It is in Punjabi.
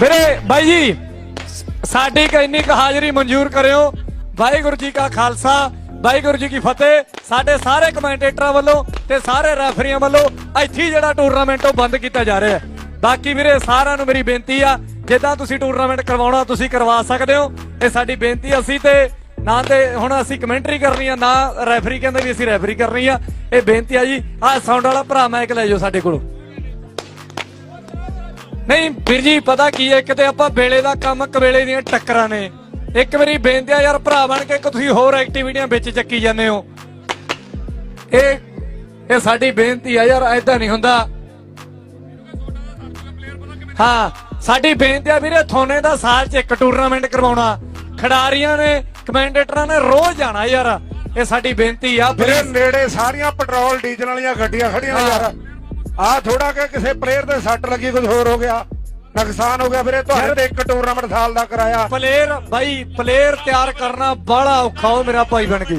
ਵੀਰੇ ਬਾਈ ਜੀ, ਸਾਡੀ ਇੰਨੀ ਕੁ ਹਾਜ਼ਰੀ ਮਨਜ਼ੂਰ ਕਰਿਓ। ਵਾਹਿਗੁਰੂ ਜੀ ਕਾ ਖਾਲਸਾ, ਵਾਹਿਗੁਰੂ ਜੀ ਕੀ ਫਤਿਹ। ਸਾਡੇ ਸਾਰੇ ਕਮੈਂਟੇਟਰਾਂ ਵੱਲੋਂ ਤੇ ਸਾਰੇ ਰੈਫਰੀਆਂ ਵੱਲੋਂ ਇੱਥੇ ਜਿਹੜਾ ਟੂਰਨਾਮੈਂਟ ਉਹ ਬੰਦ ਕੀਤਾ ਜਾ ਰਿਹਾ ਹੈ। ਬਾਕੀ ਵੀਰੇ, ਸਾਰਿਆਂ ਨੂੰ ਮੇਰੀ ਬੇਨਤੀ ਆ ਜਿੱਦਾਂ ਤੁਸੀਂ ਟੂਰਨਾਮੈਂਟ ਕਰਵਾਉਣਾ, ਤੁਸੀਂ ਕਰਵਾ ਸਕਦੇ ਹੋ। ਇਹ ਸਾਡੀ ਬੇਨਤੀ ਅਸੀਂ ਤੇ, ਨਾ ਤੇ ਹੁਣ ਅਸੀਂ ਕਮੈਂਟਰੀ ਕਰਨੀ ਆ, ਨਾ ਰੈਫਰੀ ਕਹਿੰਦੇ ਵੀ ਅਸੀਂ ਰੈਫਰੀ ਕਰਨੀ ਆ। ਇਹ ਬੇਨਤੀ ਆ ਜੀ ਆਹ ਸਾਊਂਡ ਵਾਲਾ ਭਰਾ ਮੈਂ ਇੱਕ ਲੈ ਜਾਓ ਸਾਡੇ ਕੋਲੋਂ। ਨਹੀਂ, ਵੀਰ ਜੀ, ਪਤਾ ਕੀ ਹੈ ਕਿਤੇ ਆਪਾਂ ਵੇਲੇ ਦਾ ਕੰਮ ਕਵੇਲੇ ਦੀਆਂ ਟੱਕਰਾਂ ਨੇ। ਇੱਕ ਵਾਰੀ ਬੇਨਤੀ ਆ ਯਾਰ, ਭਰਾ ਬਣ ਕੇ ਇੱਕ ਤੁਸੀਂ ਹੋਰ ਐਕਟੀਵਿਟੀਆਂ ਵਿੱਚ ਚੱਕੀ ਜਾਂਦੇ ਹੋ। ਇਹ ਇਹ ਸਾਡੀ ਬੇਨਤੀ ਆ ਯਾਰ ਐਦਾਂ ਨਹੀਂ ਹੁੰਦਾ। ਹਾਂ ਸਾਡੀ ਬੇਨਤੀ ਆ ਵੀਰੇ ਥੋਨੇ ਦਾ ਸਾਲ 'ਚ ਇੱਕ ਟੂਰਨਾਮੈਂਟ ਕਰਵਾਉਣਾ। ਖਿਡਾਰੀਆਂ ਨੇ ਕਮੈਂਡੇਟਰਾਂ ਨੇ ਰੋਜ਼ ਜਾਣਾ ਯਾਰ। ਇਹ ਸਾਡੀ ਬੇਨਤੀ ਆ ਵੀਰੇ ਨੇੜੇ ਸਾਰੀਆਂ ਪੈਟਰੋਲ ਡੀਜ਼ਲ ਵਾਲੀਆਂ ਗੱਡੀਆਂ ਖੜੀਆਂ। ਯਾਰ। ਆ ਥੋੜਾ ਕਿ ਕਿਸੇ ਪਲੇਅਰ ਦੇ ਸੱਟ ਲੱਗੀ ਕੁਝ ਹੋਰ ਹੋ ਗਿਆ। ਨੁਕਸਾਨ ਹੋ ਗਿਆ ਵੀਰੇ ਤੁਹਾਡੇ ਤੇ ਇੱਕ ਟੂਰਨਾਮੈਂਟ ਸਾਲ ਦਾ ਕਰਾਇਆ। ਪਲੇਅਰ ਬਾਈ ਪਲੇਅਰ ਤਿਆਰ ਕਰਨਾ ਬੜਾ ਔਖਾ ਹੋ ਮੇਰਾ ਭਾਈ ਬਣ ਕੇ।